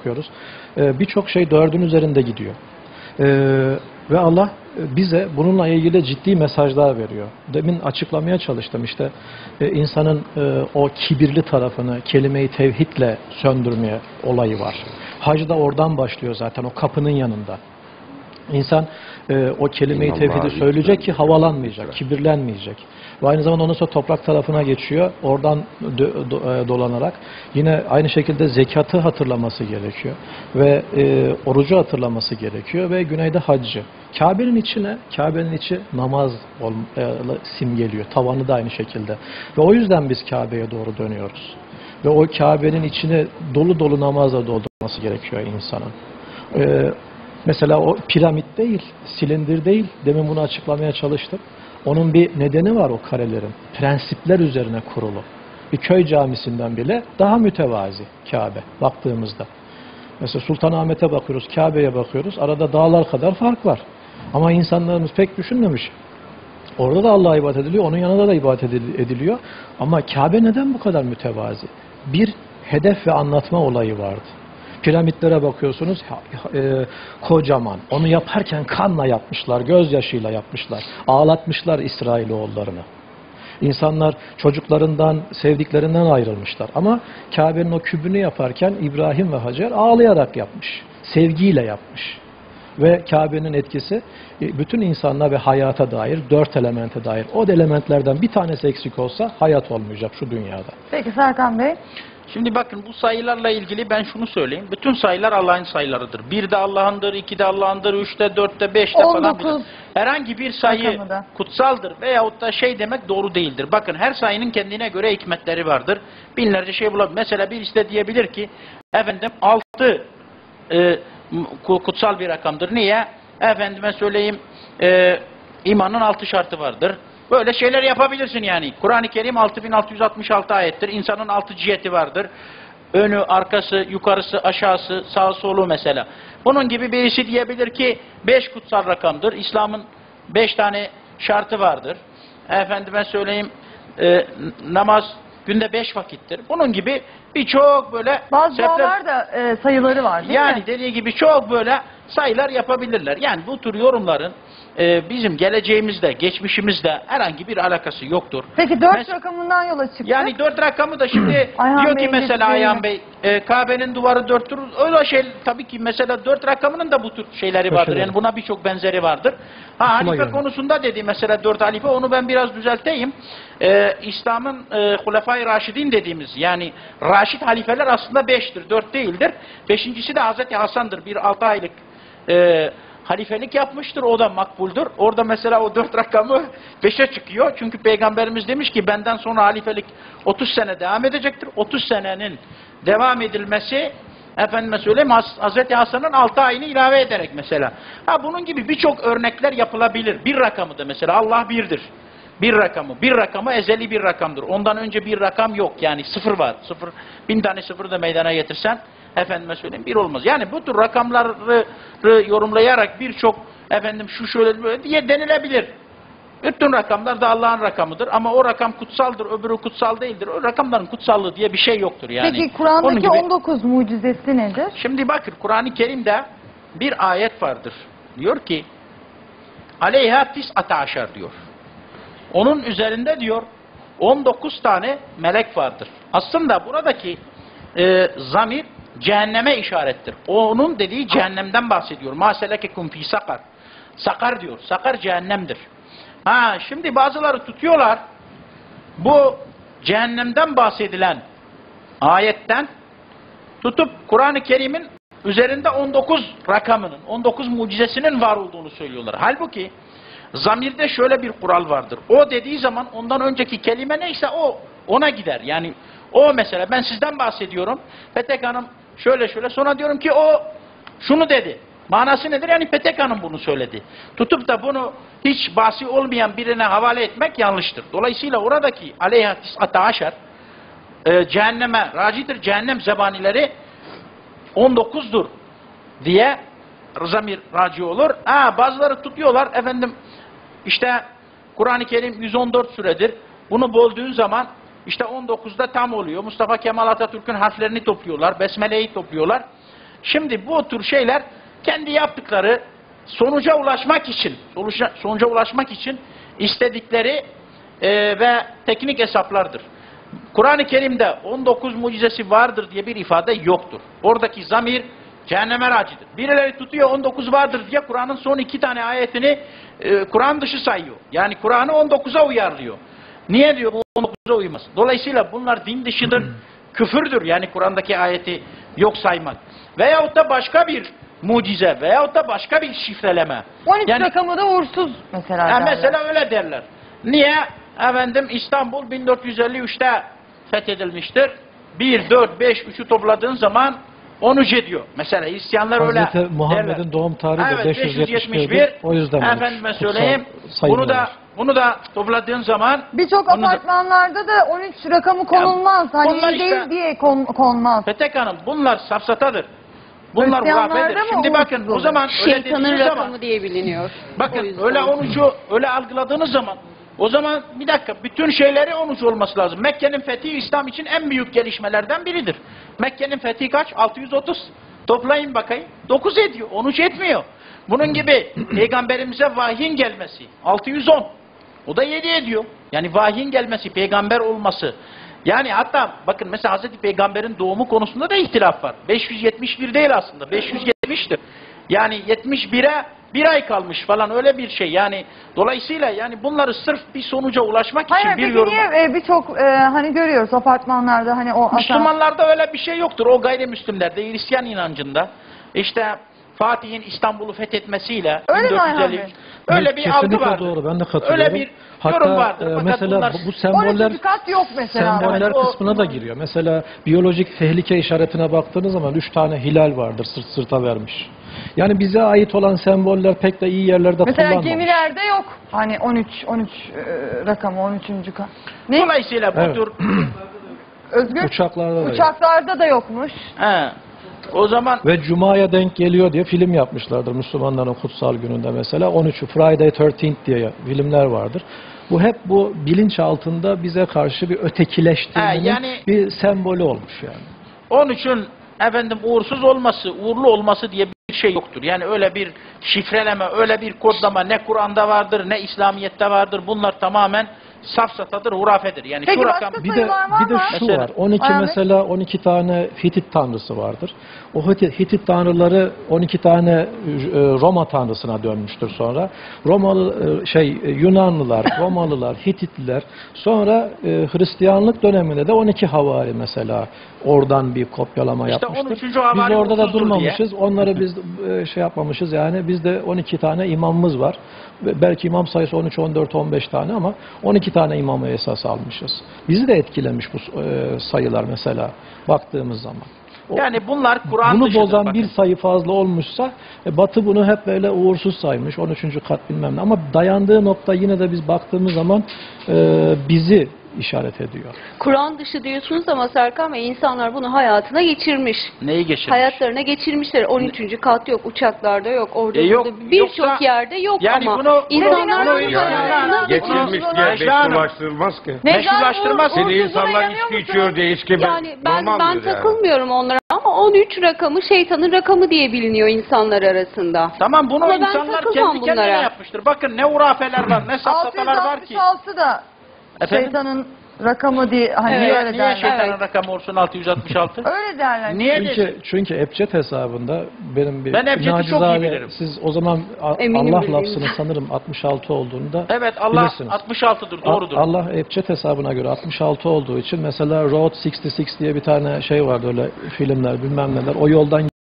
bakıyoruz. Ee, Birçok şey dördün üzerinde gidiyor. Ee, ve Allah e, bize bununla ilgili ciddi mesajlar veriyor. Demin açıklamaya çalıştım işte e, insanın e, o kibirli tarafını kelime-i tevhidle söndürmeye olayı var. Hac da oradan başlıyor zaten o kapının yanında. İnsan e, o kelime-i tevhidi söyleyecek ki havalanmayacak, kibirlenmeyecek. Ve aynı zamanda ondan sonra toprak tarafına geçiyor. Oradan dö- do- e, dolanarak yine aynı şekilde zekatı hatırlaması gerekiyor. Ve e, orucu hatırlaması gerekiyor ve güneyde haccı. Kabe'nin içine, Kabe'nin içi namaz ol, e, simgeliyor. Tavanı da aynı şekilde. Ve o yüzden biz Kabe'ye doğru dönüyoruz. Ve o Kabe'nin içini dolu dolu namazla doldurması gerekiyor insanın. E, Mesela o piramit değil, silindir değil. Demin bunu açıklamaya çalıştım. Onun bir nedeni var o karelerin. Prensipler üzerine kurulu. Bir köy camisinden bile daha mütevazi Kabe baktığımızda. Mesela Sultanahmet'e bakıyoruz, Kabe'ye bakıyoruz. Arada dağlar kadar fark var. Ama insanlarımız pek düşünmemiş. Orada da Allah'a ibadet ediliyor, onun yanında da ibadet edil- ediliyor. Ama Kabe neden bu kadar mütevazi? Bir hedef ve anlatma olayı vardı. Piramitlere bakıyorsunuz e, kocaman. Onu yaparken kanla yapmışlar, gözyaşıyla yapmışlar. Ağlatmışlar İsrailoğullarını. İnsanlar çocuklarından, sevdiklerinden ayrılmışlar. Ama Kabe'nin o kübünü yaparken İbrahim ve Hacer ağlayarak yapmış. Sevgiyle yapmış. Ve Kabe'nin etkisi e, bütün insanlığa ve hayata dair, dört elemente dair. O elementlerden bir tanesi eksik olsa hayat olmayacak şu dünyada. Peki Serkan Bey. Şimdi bakın bu sayılarla ilgili ben şunu söyleyeyim. Bütün sayılar Allah'ın sayılarıdır. Bir de Allah'ındır, iki de Allah'ındır, üçte, dörtte, beşte falan 19 filan. Herhangi bir sayı rakamı kutsaldır veyahut da şey demek doğru değildir. Bakın her sayının kendine göre hikmetleri vardır. Binlerce şey bulabilir. Mesela birisi de diyebilir ki efendim altı e, ku- kutsal bir rakamdır. Niye? Efendime söyleyeyim e, imanın altı şartı vardır. Böyle şeyler yapabilirsin yani. Kur'an-ı Kerim 6666 ayettir. İnsanın altı ciheti vardır. Önü, arkası, yukarısı, aşağısı, sağ solu mesela. Bunun gibi birisi diyebilir ki beş kutsal rakamdır. İslam'ın beş tane şartı vardır. Efendime söyleyeyim e, namaz günde beş vakittir. Bunun gibi birçok böyle Bazı sebepler- dualar da e, sayıları var değil yani mi? dediği gibi çok böyle sayılar yapabilirler. Yani bu tür yorumların e, bizim geleceğimizde, geçmişimizde herhangi bir alakası yoktur. Peki dört Mes- rakamından yola çıktık. Yani dört rakamı da şimdi Ayhan diyor ki Bey'in mesela dediği- Ayhan Bey e, Kabe'nin duvarı dörttür. Öyle şey tabii ki mesela dört rakamının da bu tür şeyleri vardır. Köşeleri. Yani buna birçok benzeri vardır. Ha Aklıma halife konusunda dedi mesela dört halife onu ben biraz düzelteyim. E, İslam'ın e, Hulefai Raşidin dediğimiz yani Raşid halifeler aslında beştir, dört değildir. Beşincisi de Hazreti Hasan'dır. Bir altı aylık e, halifelik yapmıştır. O da makbuldür. Orada mesela o dört rakamı beşe çıkıyor. Çünkü Peygamberimiz demiş ki benden sonra halifelik 30 sene devam edecektir. 30 senenin devam edilmesi efendime söyleyeyim Hazreti Hasan'ın 6 ayını ilave ederek mesela. Ha bunun gibi birçok örnekler yapılabilir. Bir rakamı da mesela Allah birdir. Bir rakamı. Bir rakamı ezeli bir rakamdır. Ondan önce bir rakam yok. Yani sıfır var. Sıfır, bin tane sıfır da meydana getirsen efendime söyleyeyim bir olmaz. Yani bu tür rakamları yorumlayarak birçok efendim şu şöyle böyle diye denilebilir. Bütün rakamlar da Allah'ın rakamıdır ama o rakam kutsaldır, öbürü kutsal değildir. O rakamların kutsallığı diye bir şey yoktur yani. Peki Kur'an'daki gibi- 19 mucizesi nedir? Şimdi bakın Kur'an-ı Kerim'de bir ayet vardır. Diyor ki aleyha tis'ate aşar diyor. Onun üzerinde diyor 19 tane melek vardır. Aslında buradaki e, zamir cehenneme işarettir. Onun dediği cehennemden bahsediyor. Ma selekekum fi sakar. Sakar diyor. Sakar cehennemdir. Ha şimdi bazıları tutuyorlar bu cehennemden bahsedilen ayetten tutup Kur'an-ı Kerim'in üzerinde 19 rakamının, 19 mucizesinin var olduğunu söylüyorlar. Halbuki zamirde şöyle bir kural vardır. O dediği zaman ondan önceki kelime neyse o ona gider. Yani o mesela ben sizden bahsediyorum. Petek Hanım şöyle şöyle sonra diyorum ki o şunu dedi. Manası nedir? Yani Petek Hanım bunu söyledi. Tutup da bunu hiç bahsi olmayan birine havale etmek yanlıştır. Dolayısıyla oradaki aleyha tis'ata aşer e, cehenneme racidir. Cehennem zebanileri 19'dur diye zamir raci olur. Ha, bazıları tutuyorlar efendim işte Kur'an-ı Kerim 114 süredir. Bunu böldüğün zaman işte 19'da tam oluyor. Mustafa Kemal Atatürk'ün harflerini topluyorlar. Besmele'yi topluyorlar. Şimdi bu tür şeyler kendi yaptıkları sonuca ulaşmak için, sonuca, ulaşmak için istedikleri e, ve teknik hesaplardır. Kur'an-ı Kerim'de 19 mucizesi vardır diye bir ifade yoktur. Oradaki zamir cehenneme racidir. Birileri tutuyor 19 vardır diye Kur'an'ın son iki tane ayetini e, Kur'an dışı sayıyor. Yani Kur'an'ı 19'a uyarlıyor. Niye diyor bu 19'a uymaz? Dolayısıyla bunlar din dışıdır, küfürdür. Yani Kur'an'daki ayeti yok saymak. Veyahut da başka bir mucize veyahut da başka bir şifreleme. 13 Yani- rakamı da uğursuz mesela. Derler. mesela öyle derler. Niye? Efendim İstanbul 1453'te fethedilmiştir. 1, 4, 5, 3'ü topladığın zaman 13 ediyor. Mesela Hristiyanlar öyle Muhammed'in doğum tarihi de evet, 571. O yüzden. Efendime söyleyeyim. Bunu da bunu da topladığın zaman Birçok apartmanlarda da 13 rakamı konulmaz. hani bunlar iyi işte- değil diye kon- konmaz. Petek Hanım bunlar safsatadır. Bunlar hurafedir. Şimdi bakın o zaman öyle Şeytanın dediğiniz rakamı zaman diye biliniyor. O Bakın öyle 13'ü öyle algıladığınız zaman o zaman bir dakika bütün şeyleri 13 olması lazım. Mekke'nin fethi İslam için en büyük gelişmelerden biridir. Mekke'nin fethi kaç? 630. Toplayın bakayım. 9 ediyor. 13 etmiyor. Bunun gibi peygamberimize vahyin gelmesi 610. O da 7 ediyor. Yani vahyin gelmesi, peygamber olması. Yani hatta bakın mesela Hazreti Peygamber'in doğumu konusunda da ihtilaf var. 571 değil aslında. 570'tir. Yani 71'e bir ay kalmış falan öyle bir şey. Yani dolayısıyla yani bunları sırf bir sonuca ulaşmak için Hayır bir peki yorum. niye e, birçok e, hani görüyoruz apartmanlarda hani o Müslümanlarda öyle bir şey yoktur. O gayrimüslimlerde, Hristiyan inancında işte Fatih'in İstanbul'u fethetmesiyle Öyle mi 1453 Ayhan Bey? Öyle bir algı vardır. doğru. Ben de katılıyorum. Öyle bir Hatta, yorum vardır. e, Fakat mesela bunlar bu, semboller 13. kat yok mesela. semboller Evet, o- kısmına da giriyor. Mesela biyolojik tehlike işaretine baktığınız zaman üç tane hilal vardır sırt sırta vermiş. Yani bize ait olan semboller pek de iyi yerlerde Mesela kullanmamış. gemilerde yok. Hani 13 13 e, rakamı 13. kat. Ne? Dolayısıyla bu Evet. tür Özgür? Uçaklarda da yok. Uçaklarda da yokmuş. he, o zaman Ve Cuma'ya denk geliyor diye film yapmışlardır Müslümanların kutsal gününde mesela. 13'ü Friday 13th diye filmler vardır. Bu hep bu bilinç altında bize karşı bir ötekileştirmenin Ha, yani- bir sembolü olmuş yani. Onun için efendim uğursuz olması, uğurlu olması diye bir şey yoktur. Yani öyle bir şifreleme, öyle bir kodlama ne Kur'an'da vardır, ne İslamiyet'te vardır. Bunlar tamamen safsatadır, hurafedir. Yani Peki şu başka rakam Bir de sayılar var bir de mı? şu Mesela- var. 12 Ayhan Bey. mesela 12 tane Hitit tanrısı vardır. O Hitit, tanrıları 12 tane e, Roma tanrısına dönmüştür sonra. Romalı e, şey e, Yunanlılar, Romalılar, Hititliler. Sonra Hristiyanlık döneminde de 12 havari mesela oradan bir kopyalama İşte yapmıştır. 13. havari Biz orada da durmamışız. Onları biz şey yapmamışız. Yani bizde 12 tane imamımız var. Belki imam sayısı 13, 14, 15 tane ama 12 tane imamı esas almışız. Bizi de etkilemiş bu sayılar mesela baktığımız zaman. Yani bunlar Kur'an bunu bozan bakın. bir sayı fazla olmuşsa e, Batı bunu hep böyle uğursuz saymış. 13. kat bilmem ne. Ama dayandığı nokta yine de biz baktığımız zaman e, bizi işaret ediyor. Kur'an dışı diyorsunuz ama Serkan Bey insanlar bunu hayatına geçirmiş. Neyi geçirmiş? Hayatlarına geçirmişler. 13. kat yok, uçaklarda yok, orada E yok, birçok yerde yok Yani ama bunu- insanlar bunu- bunu bunu- hayatına Yani geçirmiş. Diye meşrulaştırılmaz ki. Meşrulaştırmaz. Şimdi insanlar içki içiyor diye içki Yani ben normal ben yani? takılmıyorum onlara ama 13 rakamı şeytanın rakamı diye biliniyor insanlar arasında. Tamam bunu Ama insanlar kendi kendine bunlara. yapmıştır. Bakın ne hurafeler var, ne safsatalar var ki. 666 da Efendim? şeytanın rakamı diye hani Evet. Öyle niye derler. şeytanın Evet. rakamı olsun 666? Öyle derler. Niye? Çünkü, çünkü Ebced hesabında benim bir Ben Ebced'i çok iyi nacizane- bilirim. Siz o zaman A- Eminim Allah bildiğiniz. lafzını sanırım 66 olduğunda Evet Allah bilirsiniz. 66'dır doğrudur. Allah Ebced hesabına göre 66 olduğu için mesela Road 66 diye bir tane şey vardı öyle filmler bilmem neler. O yoldan